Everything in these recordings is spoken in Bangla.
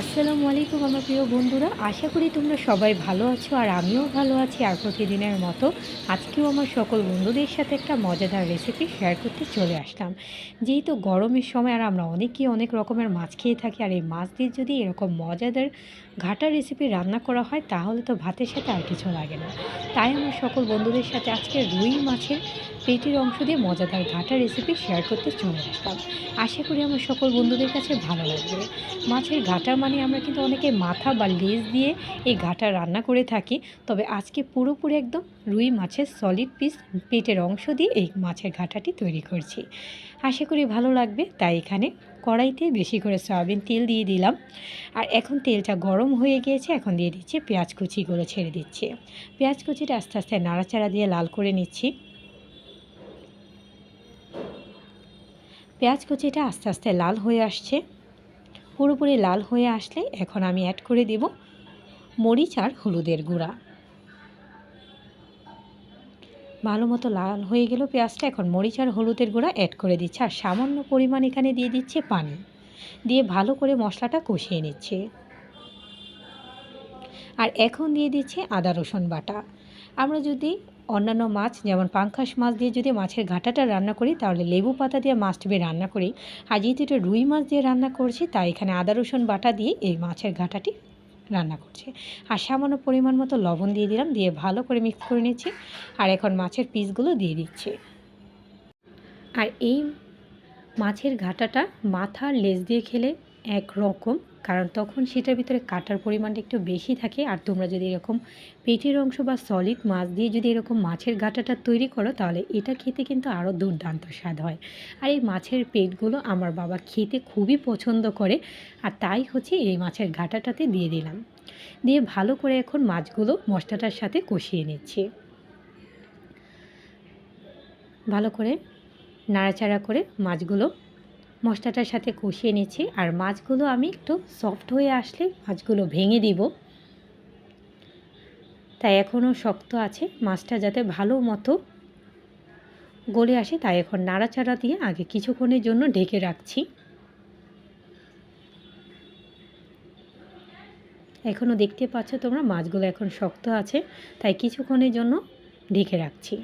আসসালামু আলাইকুম আমার প্রিয় বন্ধুরা, আশা করি তোমরা সবাই ভালো আছো আর আমিও ভালো আছি আর প্রতিদিনের মতো আজকেও আমার সকল বন্ধুদের সাথে একটা মজাদার রেসিপি শেয়ার করতে চলে আসলাম। যেহেতু গরমের সময় আর আমরা অনেকেই অনেক রকমের মাছ খেয়ে থাকি আর এই মাছ দিয়ে যদি এরকম মজাদার ঘাটা রেসিপি রান্না করা হয় তাহলে তো ভাতের সাথে আর কিছু লাগে না। তাই আমার সকল বন্ধুদের সাথে আজকে রুই মাছের পেটের অংশ দিয়ে মজাদার ঘাটা রেসিপি শেয়ার করতে চলে আসলাম। আশা করি আমার সকল বন্ধুদের কাছে ভালো লাগবে। মাছের ঘাটা মানে আমরা কিন্তু অনেকে মাথা বা লেজ দিয়ে এই ঘাটা রান্না করে থাকি। তবে আজকে পুরোপুরি একদম রুই মাছের সলিড পিস পেটের অংশ দিয়ে এই মাছের ঘাটাটি তৈরি করছি। আশা করি ভালো লাগবে, তাই এখানে কড়াইতে বেশি করে সয়াবিন তেল দিয়ে দিলাম। আর এখন তেলটা গরম হয়ে গিয়েছে, এখন দিয়ে দিচ্ছি পেঁয়াজ কুচিগুলো ছেড়ে দিচ্ছি। পেঁয়াজ কুচিটা আস্তে আস্তে নাড়াচাড়া দিয়ে লাল করে নিচ্ছি। পেঁয়াজ কুচিটা আস্তে আস্তে লাল হয়ে আসছে। পুরোপুরি লাল হয়ে আসলে এখন আমি অ্যাড করে দেব মরিচ আর হলুদের গুঁড়া। ভালো মতো লাল হয়ে গেল পেঁয়াজটা, এখন মরিচ আর হলুদের গুঁড়া অ্যাড করে দিচ্ছে আর সামান্য পরিমাণ এখানে দিয়ে দিচ্ছে পানি। দিয়ে ভালো করে মশলাটা কষিয়ে নিচ্ছে। আর এখন দিয়ে দিচ্ছে আদা রসুন বাটা। আমরা যদি অন্যান্য মাছ, যেমন পাঙ্খাস মাছ দিয়ে যদি মাছের ঘাটাটা রান্না করি, তাহলে লেবু পাতা দিয়ে মাছ মাছটি রান্না করি, আর যেহেতু এটা রুই মাছ দিয়ে রান্না করছি, তাই এখানে আদা, রসুন বাটা দিয়ে এই মাছের ঘাটাটি রান্না করছি। আর সামান্য পরিমাণ মতো লবণ দিয়ে দিলাম, দিয়ে ভালো করে মিক্স করে নিচ্ছি, আর এখন মাছের পিসগুলো দিয়ে দিচ্ছি। আর এই মাছের ঘাটাটা মাথার লেজ দিয়ে খেলে এক রকম কারণ তখন সেটার ভিতরে কাটার পরিমাণটা একটু বেশি থাকে। আর তোমরা যদি এরকম পেটের অংশ বা সলিড মাছ দিয়ে যদি এরকম মাছের গাটাটা তৈরি করো, তাহলে এটা খেতে কিন্তু আরও দুর্দান্ত স্বাদ হয়। আর এই মাছের পেটগুলো আমার বাবা খেতে খুবই পছন্দ করে, আর তাই হচ্ছে এই মাছের ঘাটাটাতে দিয়ে দিলাম। দিয়ে ভালো করে এখন মাছগুলো মশলাটার সাথে কষিয়ে নিচ্ছি। ভালো করে নাড়াচাড়া করে মাছগুলো মশলাটার সাথে কষিয়ে নিচ্ছি আর মাছগুলো আমি একটু সফট হয়ে আসলে মাছগুলো ভেঙে দিব। তাই এখনও শক্ত আছে, মাছটা যাতে ভালো মতো গলে আসে তাই এখন নাড়াচাড়া দিয়ে আগে কিছুক্ষণের জন্য ঢেকে রাখছি। এখনও দেখতে পাচ্ছ তোমরা মাছগুলো এখন শক্ত আছে, তাই কিছুক্ষণের জন্য ঢেকে রাখছি।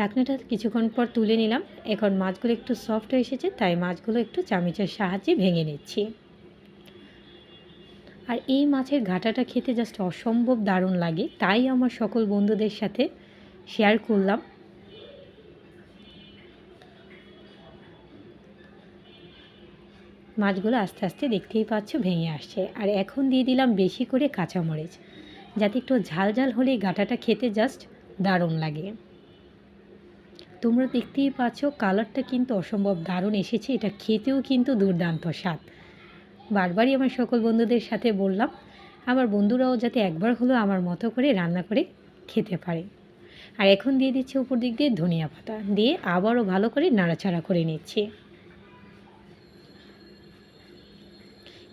ঢাকনাটা কিছুক্ষণ পর তুলে নিলাম। এখন মাছগুলো একটু সফট হয়ে এসেছে, তাই মাছগুলো একটু চামিচের সাহায্যে ভেঙে নিচ্ছি। আর এই মাছের ঘাটাটা খেতে জাস্ট অসম্ভব দারুণ লাগে, তাই আমার সকল বন্ধুদের সাথে শেয়ার করলাম। মাছগুলো আস্তে আস্তে দেখতেই পাচ্ছ ভেঙে আসছে। আর এখন দিয়ে দিলাম বেশি করে কাঁচামরিচ, যাতে একটু ঝাল ঝাল হলে গাটাটা খেতে জাস্ট দারুণ লাগে। তোমরা দেখতেই পাচ্ছ কালারটা কিন্তু অসম্ভব দারুণ এসেছে। এটা খেতেও কিন্তু দুর্দান্ত স্বাদ। বারবারই আমার সকল বন্ধুদের সাথে বললাম, আমার বন্ধুরাও যাতে একবার হলেও আমার মতো করে রান্না করে খেতে পারে। আর এখন দিয়ে দিচ্ছি উপর দিক দিয়ে ধনিয়া পাতা। দিয়ে আবারও ভালো করে নাড়াচাড়া করে নিচ্ছি।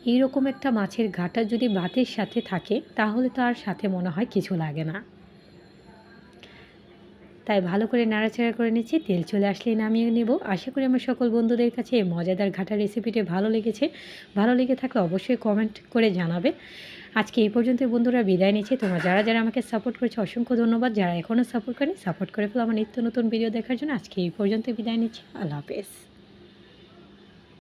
এইরকম একটা মাছের ঘাটা যদি ভাতের সাথে থাকে, তাহলে তো আর সাথে মনে হয় কিছু লাগে না। তাই ভালো করে নাড়াচাড়া করে নিচ্ছি, তেল চলে আসলেই নামিয়ে নেব। আশা করি আমার সকল বন্ধুদের কাছে এই মজাদার ঘাটা রেসিপিটি ভালো লেগেছে। ভালো লেগে থাকলে অবশ্যই কমেন্ট করে জানাবে। আজকে এই পর্যন্ত বন্ধুরা বিদায় নিচ্ছে। তোমরা যারা যারা আমাকে সাপোর্ট করেছে, অসংখ্য ধন্যবাদ। যারা এখনও সাপোর্ট করেনি সাপোর্ট করে ফেলো। আমার নিত্য নতুন ভিডিও দেখার জন্য আজকে এই পর্যন্ত বিদায় নিচ্ছি। আল্লাহ হাফেজ।